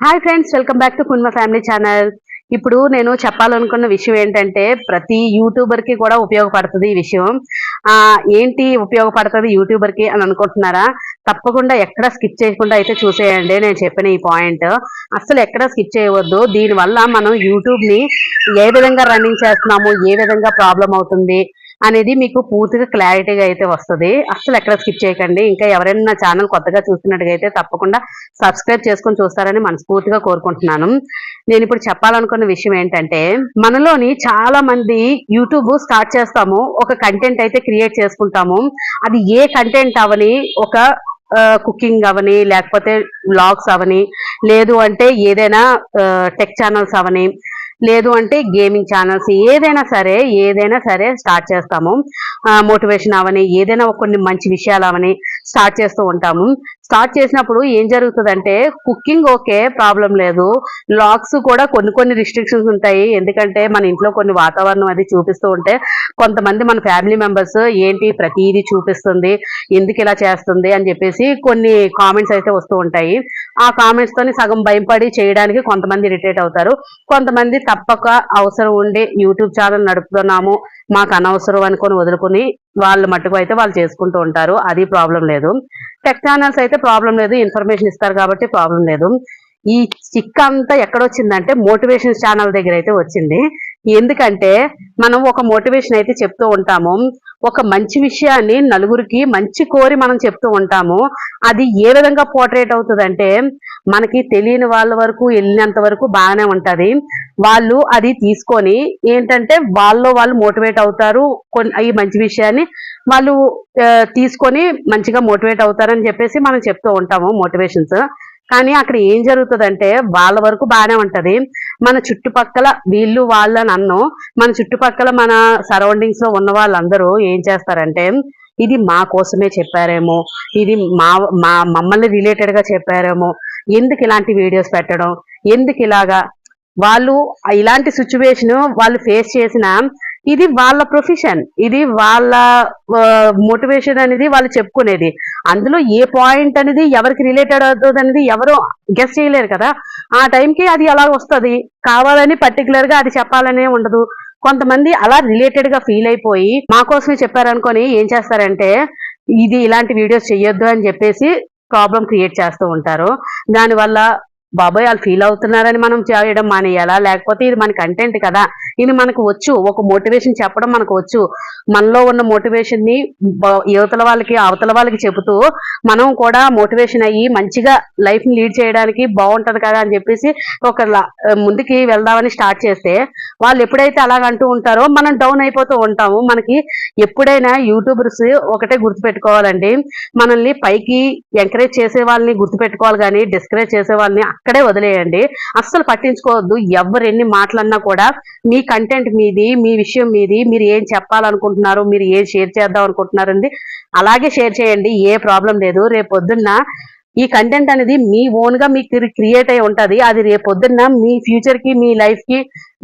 Hi friends welcome back to కున్మ family channel ఇప్పుడు నేను చెప్పాలనుకున్న విషయం ఏంటంటే ప్రతి యూట్యూబర్కి కూడా ఉపయోగపడుతుంది ఈ విషయం. ఏంటి ఉపయోగపడుతుంది యూట్యూబర్కి అని అనుకుంటున్నారా? తప్పకుండా ఎక్కడ స్కిప్ చేయకుండా అయితే చూసేయండి నేను చెప్పిన ఈ పాయింట్ అసలు ఎక్కడ స్కిప్ చేయవద్దు. దీనివల్ల మనం యూట్యూబ్ని ఏ విధంగా రన్నింగ్ చేస్తున్నాము ఏ విధంగా ప్రాబ్లం అవుతుంది అనేది మీకు పూర్తిగా క్లారిటీగా అయితే వస్తుంది. అసలు ఎక్కడ స్కిప్ చేయకండి. ఇంకా ఎవరైనా నా ఛానల్ కొత్తగా చూస్తున్నట్టుగా అయితే తప్పకుండా సబ్స్క్రైబ్ చేసుకొని చూస్తారని మనస్ఫూర్తిగా కోరుకుంటున్నాను. నేను ఇప్పుడు చెప్పాలనుకున్న విషయం ఏంటంటే మనలోని చాలా మంది యూట్యూబ్ స్టార్ట్ చేస్తాము ఒక కంటెంట్ అయితే క్రియేట్ చేసుకుంటాము. అది ఏ కంటెంట్ అవని ఒక కుకింగ్ అవని లేకపోతే బ్లాగ్స్ అవని లేదు అంటే ఏదైనా టెక్ ఛానల్స్ అవని లేదు అంటే గేమింగ్ ఛానల్స్ ఏదైనా సరే ఏదైనా సరే స్టార్ట్ చేస్తాము. మోటివేషన్ అవని ఏదైనా కొన్ని మంచి విషయాలు అవని స్టార్ట్ చేస్తూ ఉంటాము. స్టార్ట్ చేసినప్పుడు ఏం జరుగుతుందంటే కుకింగ్ ఓకే ప్రాబ్లం లేదు. లాగ్స్ కూడా కొన్ని కొన్ని రిస్ట్రిక్షన్స్ ఉంటాయి. ఎందుకంటే మన ఇంట్లో కొన్ని వాతావరణం అది చూపిస్తూ ఉంటే కొంతమంది మన ఫ్యామిలీ మెంబర్స్ ఏంటి ప్రతిదీ చూపిస్తుంది ఎందుకు ఇలా చేస్తుంది అని చెప్పేసి కొన్ని కామెంట్స్ అయితే వస్తూ ఉంటాయి. ఆ కామెంట్స్ తోని సగం భయపడి చేయడానికి కొంతమంది ఇరిటేట్ అవుతారు. కొంతమంది తప్పక అవసరం ఉండి యూట్యూబ్ ఛానల్ నడుపుతున్నాము మాకు అనవసరం అనుకొని వదులుకొని వాళ్ళు మట్టుకు అయితే వాళ్ళు చేసుకుంటూ ఉంటారు. అది ప్రాబ్లం లేదు. టెక్ ఛానల్స్ అయితే ప్రాబ్లం లేదు ఇన్ఫర్మేషన్ ఇస్తారు కాబట్టి ప్రాబ్లం లేదు. ఈ చిక్ అంతా ఎక్కడొచ్చిందంటే మోటివేషన్ ఛానల్ దగ్గర అయితే వచ్చింది. ఎందుకంటే మనం ఒక మోటివేషన్ అయితే చెప్తూ ఉంటాము. ఒక మంచి విషయాన్ని నలుగురికి మంచి కోరి మనం చెప్తూ ఉంటాము. అది ఏ విధంగా పోర్ట్రేట్ అవుతుందంటే మనకి తెలియని వాళ్ళ వరకు వెళ్ళినంత వరకు బాగానే ఉంటుంది. వాళ్ళు అది తీసుకొని ఏంటంటే వాళ్ళు వాళ్ళు మోటివేట్ అవుతారు. కొన్ని ఈ మంచి విషయాన్ని వాళ్ళు తీసుకొని మంచిగా మోటివేట్ అవుతారని చెప్పేసి మనం చెప్తూ ఉంటాము మోటివేషన్స్. కానీ అక్కడ ఏం జరుగుతుందంటే వాళ్ళ వరకు బాగానే ఉంటది. మన చుట్టుపక్కల వీళ్ళు వాళ్ళు నన్ను మన చుట్టుపక్కల మన సరౌండింగ్స్లో ఉన్న వాళ్ళందరూ ఏం చేస్తారంటే ఇది మా కోసమే చెప్పారేమో ఇది మా మా మమ్మల్ని రిలేటెడ్గా చెప్పారేమో ఎందుకు ఇలాంటి వీడియోస్ పెట్టడం ఎందుకు ఇలాగా వాళ్ళు ఇలాంటి సిచ్యువేషన్ వాళ్ళు ఫేస్ చేసిన ఇది వాళ్ళ ప్రొఫెషన్. ఇది వాళ్ళ మోటివేషన్ అనేది వాళ్ళు చెప్పుకునేది. అందులో ఏ పాయింట్ అనేది ఎవరికి రిలేటెడ్ అవుతుంది అనేది ఎవరు గెస్ చేయలేరు కదా. ఆ టైంకి అది అలా వస్తుంది. కావాలని పర్టికులర్గా అది చెప్పాలనే ఉండదు. కొంతమంది అలా రిలేటెడ్గా ఫీల్ అయిపోయి మా కోసమే చెప్పారనుకొని ఏం చేస్తారంటే ఇది ఇలాంటి వీడియోస్ చెయ్యొద్దు అని చెప్పేసి ప్రాబ్లం క్రియేట్ చేస్తూ ఉంటారు. దానివల్ల బాబోయ్ వాళ్ళు ఫీల్ అవుతున్నారని మనం చేయడం మానేయాలా? లేకపోతే ఇది మన కంటెంట్ కదా? ఇది మనకు వచ్చు. ఒక మోటివేషన్ చెప్పడం మనకు వచ్చు. మనలో ఉన్న మోటివేషన్ని యువతల వాళ్ళకి అవతల వాళ్ళకి చెబుతూ మనం కూడా మోటివేషన్ అయ్యి మంచిగా లైఫ్ని లీడ్ చేయడానికి బాగుంటది కదా అని చెప్పేసి ఒక లా- ముందుకి వెళ్దామని స్టార్ట్ చేస్తే వాళ్ళు ఎప్పుడైతే అలాగ అంటూ ఉంటారో మనం డౌన్ అయిపోతూ ఉంటాము. మనకి ఎప్పుడైనా యూట్యూబర్స్ ఒకటే గుర్తుపెట్టుకోవాలండి. మనల్ని పైకి ఎంకరేజ్ చేసే వాళ్ళని గుర్తుపెట్టుకోవాలి కానీ డిస్కరేజ్ చేసే వాళ్ళని అక్కడే వదిలేయండి. అస్సలు పట్టించుకోవద్దు. ఎవరెన్ని ఎన్ని మాటలన్నా కూడా మీ కంటెంట్ మీది మీ విషయం మీది మీరు ఏం చెప్పాలనుకుంటున్నారు మీరు ఏం షేర్ చేద్దాం అనుకుంటున్నారండి అలాగే షేర్ చేయండి. ఏ ప్రాబ్లం లేదు. రేపు పొద్దున్న ఈ కంటెంట్ అనేది మీ ఓన్గా మీకు క్రియేట్ అయి ఉంటది. అది రేపు పొద్దున్న మీ ఫ్యూచర్కి మీ లైఫ్కి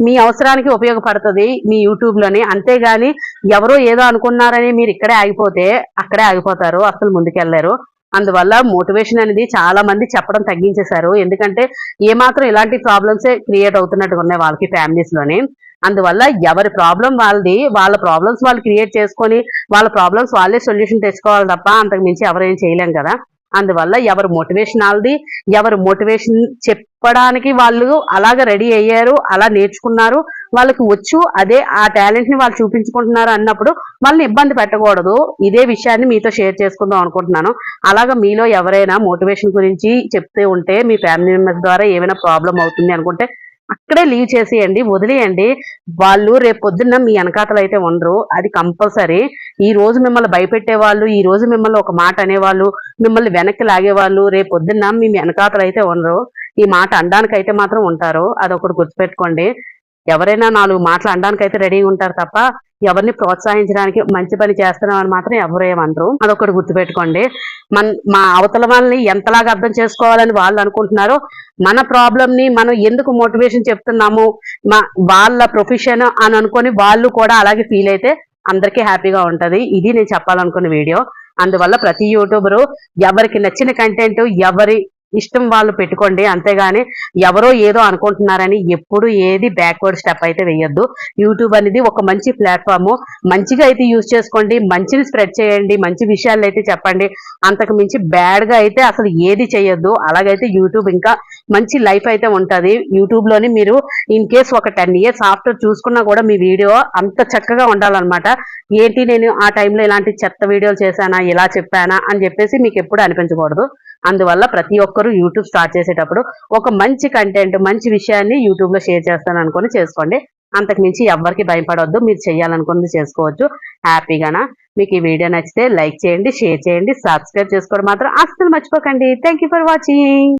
మీ అవసరానికి ఉపయోగపడుతుంది మీ యూట్యూబ్లోని. అంతేగాని ఎవరో ఏదో అనుకున్నారని మీరు ఇక్కడే ఆగిపోతే అక్కడే ఆగిపోతారు. అసలు ముందుకెళ్ళారు అందువల్ల మోటివేషన్ అనేది చాలా మంది చెప్పడం తగ్గించేశారు. ఎందుకంటే ఏమాత్రం ఇలాంటి ప్రాబ్లమ్సే క్రియేట్ అవుతున్నట్టుగా ఉన్నాయి వాళ్ళకి ఫ్యామిలీస్లోనే అందువల్ల ఎవరి ప్రాబ్లం వాళ్ళది వాళ్ళ ప్రాబ్లమ్స్ వాళ్ళు క్రియేట్ చేసుకొని వాళ్ళ ప్రాబ్లమ్స్ వాళ్ళే సొల్యూషన్ తెచ్చుకోవాలి తప్ప అంతకు మించి ఎవరేం చేయలేం కదా. అందువల్ల ఎవరు మోటివేషన్ వాళ్ళది ఎవరు మోటివేషన్ చెప్పడానికి వాళ్ళు అలాగ రెడీ అయ్యారు అలా నేర్చుకున్నారు. వాళ్ళకి వచ్చు అదే ఆ టాలెంట్ని వాళ్ళు చూపించుకుంటున్నారు అన్నప్పుడు వాళ్ళని ఇబ్బంది పెట్టకూడదు. ఇదే విషయాన్ని మీతో షేర్ చేసుకుందాం అనుకుంటున్నాను. అలాగా మీలో ఎవరైనా మోటివేషన్ గురించి చెప్తే ఉంటే మీ ఫ్యామిలీ మెంబర్స్ ద్వారా ఏమైనా ప్రాబ్లం అవుతుంది అనుకుంటే అక్కడే లీవ్ చేసేయండి వదిలేయండి. వాళ్ళు రేపు పొద్దున్న మీ వెనకాతలు అయితే ఉండరు. అది కంపల్సరీ. ఈ రోజు మిమ్మల్ని భయపెట్టే వాళ్ళు ఈ రోజు మిమ్మల్ని ఒక మాట అనేవాళ్ళు మిమ్మల్ని వెనక్కి లాగేవాళ్ళు రేపు పొద్దున్న మీ వెనకాతలు అయితే ఉండరు. ఈ మాట అనడానికి అయితే మాత్రం ఉంటారు. అదొకటి గుర్తుపెట్టుకోండి. ఎవరైనా నాలుగు మాటలు అనడానికైతే రెడీగా ఉంటారు తప్ప ఎవరిని ప్రోత్సహించడానికి మంచి పని చేస్తున్నామని మాత్రం ఎవరు ఏమనరు. అదొకటి గుర్తుపెట్టుకోండి. మన మా అవతల వాళ్ళని ఎంతలాగా అర్థం చేసుకోవాలని వాళ్ళు అనుకుంటున్నారో మన ప్రాబ్లంని మనం ఎందుకు మోటివేషన్ చెప్తున్నాము మా వాళ్ళ ప్రొఫెషన్ అని అనుకొని వాళ్ళు కూడా అలాగే ఫీల్ అయితే అందరికీ హ్యాపీగా ఉంటుంది. ఇది నేను చెప్పాలనుకున్న వీడియో అందువల్ల ప్రతి యూట్యూబరు ఎవరికి నచ్చిన కంటెంట్ ఎవరి ఇష్టం వాళ్ళు పెట్టుకోండి. అంతేగాని ఎవరో ఏదో అనుకుంటున్నారని ఎప్పుడు ఏది బ్యాక్వర్డ్ స్టెప్ అయితే వేయొద్దు. యూట్యూబ్ అనేది ఒక మంచి ప్లాట్ఫామ్ మంచిగా అయితే యూజ్ చేసుకోండి. మంచిని స్ప్రెడ్ చేయండి. మంచి విషయాలు అయితే చెప్పండి. అంతకు మించి బ్యాడ్గా అయితే అసలు ఏది చేయొద్దు. అలాగైతే యూట్యూబ్ ఇంకా మంచి లైఫ్ అయితే ఉంటుంది. యూట్యూబ్లోని మీరు ఇన్ కేస్ ఒక టెన్ ఇయర్స్ ఆఫ్టర్ చూసుకున్నా కూడా మీ వీడియో అంత చక్కగా ఉండాలన్నమాట. ఏంటి నేను ఆ టైంలో ఇలాంటి చెత్త వీడియోలు చేశానా? ఇలా చెప్పానా? అని చెప్పేసి మీకు ఎప్పుడు అనిపించకూడదు. అందువల్ల ప్రతి ఒక్కరూ యూట్యూబ్ స్టార్ట్ చేసేటప్పుడు ఒక మంచి కంటెంట్ మంచి విషయాన్ని యూట్యూబ్లో షేర్ చేస్తాను అనుకుని చేసుకోండి. అంతకు మించి ఎవరికి భయపడవద్దు మీరు చేయాలనుకున్నది చేసుకోవచ్చు. హ్యాపీగానా మీకు ఈ వీడియో నచ్చితే లైక్ చేయండి షేర్ చేయండి సబ్స్క్రైబ్ చేసుకోవడం మాత్రం అస్సలు మర్చిపోకండి. Thank for watching